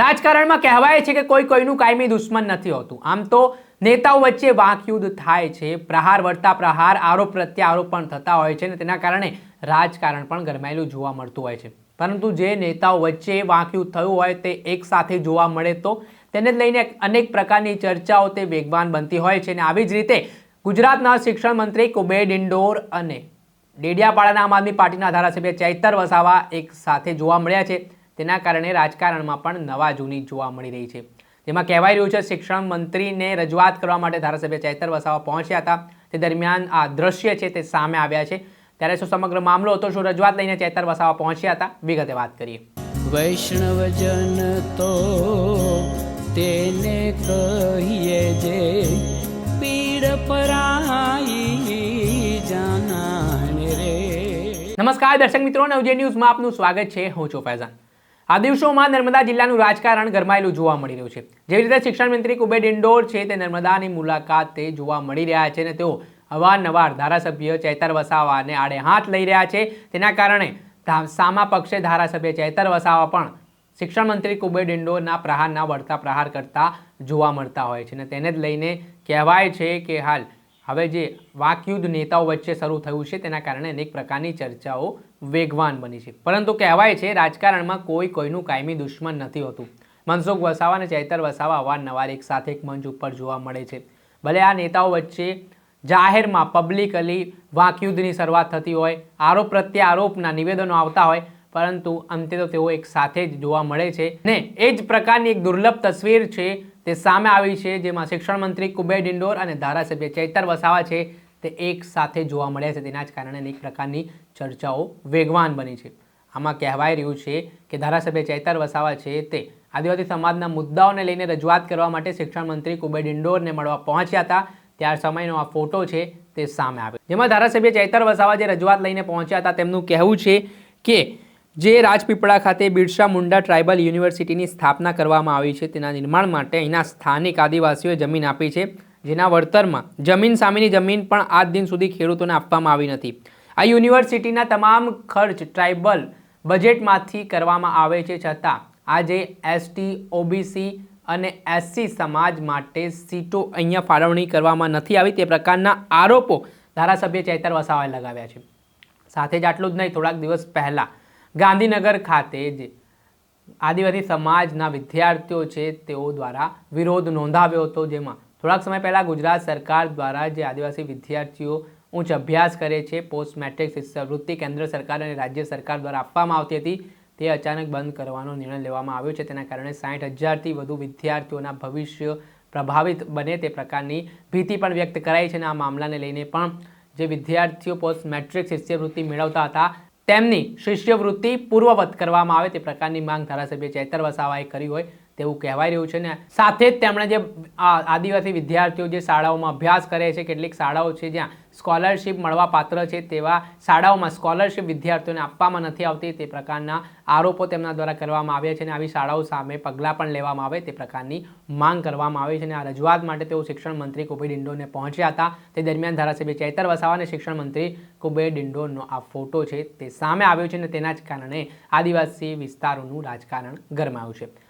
રાજકારણમાં કહેવાય છે કે કોઈ કોઈનું કાયમી દુશ્મન નથી હોતું. આમ તો નેતાઓ વચ્ચે વાંકયુદ્ધ થાય છે, પ્રહાર વર્તા પ્રહાર, આરોપ પ્રત્યે આરોપ પણ થતા હોય છે અને તેના કારણે રાજકારણ પણ ગરમાયેલું જોવા મળતું હોય છે. પરંતુ જે નેતાઓ વચ્ચે વાંકયુદ્ધ થયું હોય તે એક સાથે જોવા મળે તો તેને લઈને અનેક પ્રકારની ચર્ચાઓ તે વેગવાન બનતી હોય છે અને આવી જ રીતે ગુજરાતના શિક્ષણ મંત્રી કુબેર ડિંડોર અને ડેડિયાપાડાના આમ આદમી પાર્ટીના ધારાસભ્ય ચૈતર વસાવા એક સાથે જોવા મળ્યા છે. તેના કારણે રાજકારણમાં પણ નવા જૂની જોવા મળી રહી છે. જેમાં કહેવાય રહ્યું છે શિક્ષણ મંત્રીને રજૂઆત કરવા માટે ધારાસભ્ય ચૈતર વસાવા પહોંચ્યા હતા. તે દરમિયાન આ દ્રશ્ય છે તે સામે આવ્યા છે. ત્યારે શું સમગ્ર મામલો હતો શું રજૂઆત લઈને ચૈતર વસાવા પહોંચ્યા હતા વિગતે વાત કરીએ. વૈષ્ણવજન તો તેને કહીએ જે પીડ પરાઈ જાનાને રે. નમસ્કાર દર્શક મિત્રો નવજે ન્યૂઝમાં આપનું સ્વાગત છે. હું છું ફૈઝાન. આ દિવસોમાં નર્મદા જિલ્લાનું રાજકારણ ગરમાયેલું જોવા મળી રહ્યું છે. જેવી રીતે શિક્ષણ મંત્રી કુબેર ડિંડોર છે તે નર્મદાની મુલાકાતે જોવા મળી રહ્યા છે અને તેઓ અવારનવાર ધારાસભ્ય ચૈતર વસાવાને આડે હાથ લઈ રહ્યા છે. તેના કારણે સામા પક્ષે ધારાસભ્ય ચૈતર વસાવા પણ શિક્ષણ મંત્રી કુબેર ડિંડોરના પ્રહારના વળતા પ્રહાર કરતા જોવા મળતા હોય છે. અને તેને જ લઈને કહેવાય છે કે હાલ હવે જે વાકયુદ્ધ નેતાઓ વચ્ચે શરૂ થયું છે, તેના કારણે અનેક પ્રકારની ચર્ચાઓ વેગવાન બની છે. પરંતુ કહેવાય છે, રાજકારણમાં કોઈ કોઈનું કાયમી દુશ્મન નથી હોતું. મનસુખ વસાવા અને ચૈતર વસાવા અવારનવાર એક સાથે એક મંચ ઉપર જોવા મળે છે. ભલે આ નેતાઓ વચ્ચે જાહેરમાં પબ્લિકલી વાકયુદ્ધની શરૂઆત થતી હોય, આરોપ પ્રત્યે આરોપના નિવેદનો આવતા હોય, પરંતુ અંતે તો તેઓ એક સાથે જ જોવા મળે છે. ને એ જ પ્રકારની એક દુર્લભ તસવીર છે તે સામે આવી છે, જેમાં શિક્ષણ મંત્રી કુબેર ડિંડોર અને ધારાસભ્ય ચૈતર વસાવા છે. તે એક સાથે જોવા મળ્યા છે. તેના જ કારણે અનેક પ્રકારની ચર્ચાઓ વેગવાન બની છે. આમાં કહેવાઈ રહ્યું છે કે ધારાસભ્ય ચૈતર વસાવા છે તે આદિવાસી સમાજના મુદ્દાઓને લઈને રજૂઆત કરવા માટે શિક્ષણ મંત્રી કુબેર ડિંડોરને મળવા પહોંચ્યા હતા. ત્યાર સમયનો આ ફોટો છે તે સામે આવ્યો. જેમાં ધારાસભ્ય ચૈતર વસાવા જે રજૂઆત લઈને પહોંચ્યા હતા, તેમનું કહેવું છે કે જે રાજપીપળા ખાતે બિરસા મુંડા ટ્રાઇબલ યુનિવર્સિટીની સ્થાપના કરવામાં આવી છે, તેના નિર્માણ માટે અહીંના સ્થાનિક આદિવાસીઓએ જમીન આપી છે, જેના વળતરમાં જમીન સામેની જમીન પણ આજ દિન સુધી ખેડૂતોને આપવામાં આવી નથી. આ યુનિવર્સિટીના તમામ ખર્ચ ટ્રાઇબલ બજેટમાંથી કરવામાં આવે છે, છતાં આજે એસટી, ઓબીસી અને એસસી સમાજ માટે સીટો અહીંયા ફાળવણી કરવામાં નથી આવી, તે પ્રકારના આરોપો ધારાસભ્ય ચૈતર વસાવાએ લગાવ્યા છે. સાથે જ આટલું જ નહીં, થોડાક દિવસ પહેલાં ગાંધીનગર ખાતે જે આદિવાસી સમાજના વિદ્યાર્થીઓ છે તેઓ દ્વારા વિરોધ નોંધાવ્યો હતો, જેમાં થોડાક સમય પહેલાં ગુજરાત સરકાર દ્વારા જે આદિવાસી વિદ્યાર્થીઓ ઉચ્ચ અભ્યાસ કરે છે, પોસ્ટ મેટ્રિક શિષ્યવૃત્તિ કેન્દ્ર સરકાર અને રાજ્ય સરકાર દ્વારા આપવામાં આવતી હતી, તે અચાનક બંધ કરવાનો નિર્ણય લેવામાં આવ્યો છે. તેના કારણે સાઠ હજારથી વધુ વિદ્યાર્થીઓના ભવિષ્ય પ્રભાવિત બને તે પ્રકારની ભીતિ પણ વ્યક્ત કરાઈ છે અને આ મામલાને લઈને પણ જે વિદ્યાર્થીઓ પોસ્ટ મેટ્રિક શિષ્યવૃત્તિ મેળવતા હતા તેમની શિષ્યવૃત્તિ પૂર્વવત કરવામાં આવે તે પ્રકારની માંગ ધારાસભ્ય ચેતર વસાવાએ કરી હોય તેવું કહેવાય રહ્યું છે ને. સાથે જ તેમણે જે આદિવાસી વિદ્યાર્થીઓ જે શાળાઓમાં અભ્યાસ કરે છે, કેટલીક શાળાઓ છે જ્યાં સ્કોલરશિપ મળવા પાત્ર છે તેવા શાળાઓમાં સ્કોલરશિપ વિદ્યાર્થીઓને આપવામાં નથી આવતી તે પ્રકારના આરોપો તેમના દ્વારા કરવામાં આવ્યા છે અને આવી શાળાઓ સામે પગલાં પણ લેવામાં આવે તે પ્રકારની માંગ કરવામાં આવી છે અને આ રજૂઆત માટે તેઓ શિક્ષણ મંત્રી કુબેર ડિંડોને પહોંચ્યા હતા. તે દરમિયાન ધારાસભ્ય ચૈતર વસાવા અને શિક્ષણ મંત્રી કુબેર ડિંડોનો આ ફોટો છે તે સામે આવ્યો છે અને તેના જ કારણે આદિવાસી વિસ્તારોનું રાજકારણ ગરમાયું છે.